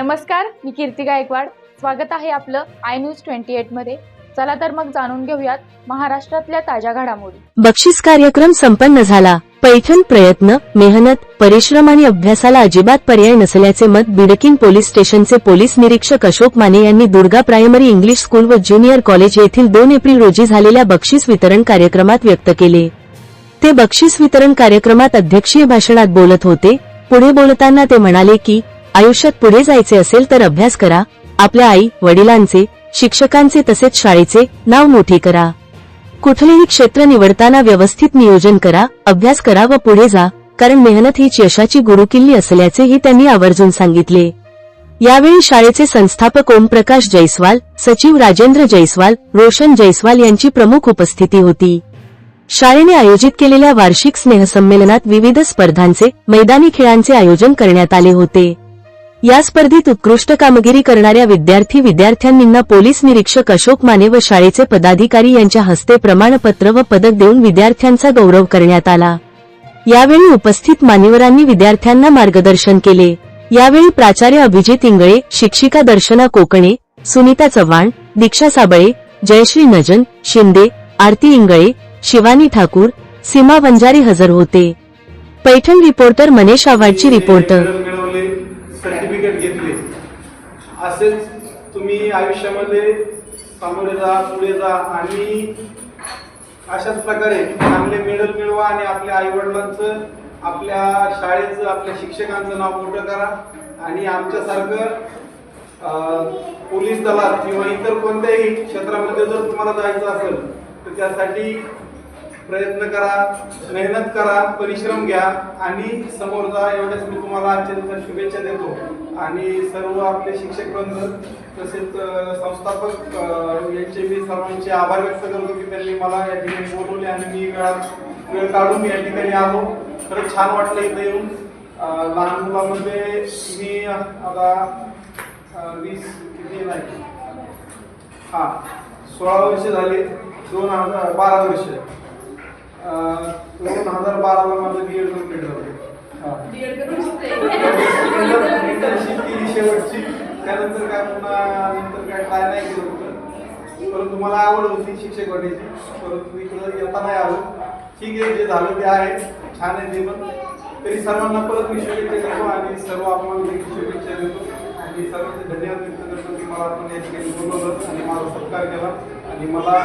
नमस्कार मी कीर्ती गायकवाड. स्वागत आहे आपलं आय न्यूज ट्वेंटी एटमध्ये. चला तर मग जाणून घेऊयात महाराष्ट्रातल्या ताज्या घडामोडी. बक्षीस कार्यक्रम संपन्न झाला. पैठण प्रयत्न मेहनत परिश्रम आणि अभ्यासाला अजिबात पर्याय नसल्याचे मत बिडकिन पोलीस स्टेशनचे पोलीस निरीक्षक अशोक माने यांनी दुर्गा प्रायमरी इंग्लिश स्कूल व ज्युनियर कॉलेज येथील दोन एप्रिल रोजी झालेल्या बक्षीस वितरण कार्यक्रमात व्यक्त केले. ते बक्षीस वितरण कार्यक्रमात अध्यक्षीय भाषणात बोलत होते. पुढे बोलताना ते म्हणाले की आयुष्यात पुढे जायचे असेल तर अभ्यास करा. आपल्या आई वडिलांचे शिक्षकांचे तसेच शाळेचे नाव मोठे करा. कुठलेही क्षेत्र निवडताना व्यवस्थित नियोजन करा अभ्यास करा व पुढे जा कारण मेहनत हीच यशाची गुरुकिल्ली असल्याचेही त्यांनी आवर्जून सांगितले. यावेळी शाळेचे संस्थापक ओमप्रकाश जयस्वाल सचिव राजेंद्र जयस्वाल रोशन जयस्वाल यांची प्रमुख उपस्थिती होती. शाळेने आयोजित केलेल्या वार्षिक स्नेहसंमेलनात विविध स्पर्धांचे मैदानी खेळांचे आयोजन करण्यात आले होते. या स्पर्धेत उत्कृष्ट कामगिरी करणाऱ्या विद्यार्थी विद्यार्थ्यांनींना पोलीस निरीक्षक अशोक माने व शाळेचे पदाधिकारी यांच्या हस्ते प्रमाणपत्र व पदक देऊन विद्यार्थ्यांचा गौरव करण्यात आला. यावेळी उपस्थित मान्यवरांनी विद्यार्थ्यांना मार्गदर्शन केले. यावेळी प्राचार्य अभिजित इंगळे शिक्षिका दर्शना कोकणे सुनीता चव्हाण दीक्षा साबळे जयश्री नजन शिंदे आरती इंगळे शिवानी ठाकूर सीमा वंजारी हजर होते. पैठण रिपोर्टर मनेश आव्हाडची रिपोर्टर असेच तुम्ही आयुष्यामध्ये सामोरे जा पुढे जा आणि अशाच प्रकारे चांगले मेडल मिळवा आणि आपल्या आईवडिलांचं आपल्या शाळेचं आपल्या शिक्षकांचं नाव मोठं करा. आणि आमच्यासारखं पोलीस दलात किंवा इतर कोणत्याही क्षेत्रामध्ये जर तुम्हाला जायचं असेल तर त्यासाठी प्रयत्न करा मेहनत करा परिश्रम घ्या आणि समोर जा. एवढ्याच मी तुम्हाला आजच्या दिवसात शुभेच्छा देतो. आणि सर्व आपले शिक्षक वृंद तसेच संस्थापक यांचे मी सर्वांचे आभार व्यक्त करतो की त्यांनी मला या ठिकाणी बोलवले आणि मी वेळात वेळ काढून या ठिकाणी आलो. खरंच छान वाटलं इथं येऊन. लहान मुलामध्ये मी आता वीस किती नाही हा सोळा वर्ष झाले. दोन हजार बारा वर्ष. दोन हजार बाराला माझं बी एड कंप्लीट झालं. Internship केली शेवटची. त्यानंतर काय पुन्हा नंतर काय ट्राय नाही केलं होतं. परंतु मला आवड होती शिक्षक होण्याची परंतु इकडं येता नाही आलो. ठीक आहे जे झालं ते आहे. छान आहे ते पण. तरी सर्वांना परत मी शुभेच्छा देतो आणि सर्व आपण शुभेच्छा देतो. मी सर्वांचे धन्यवाद व्यक्त करतो की मला आपण या ठिकाणी बोलवलं आणि मला सत्कार केला आणि मला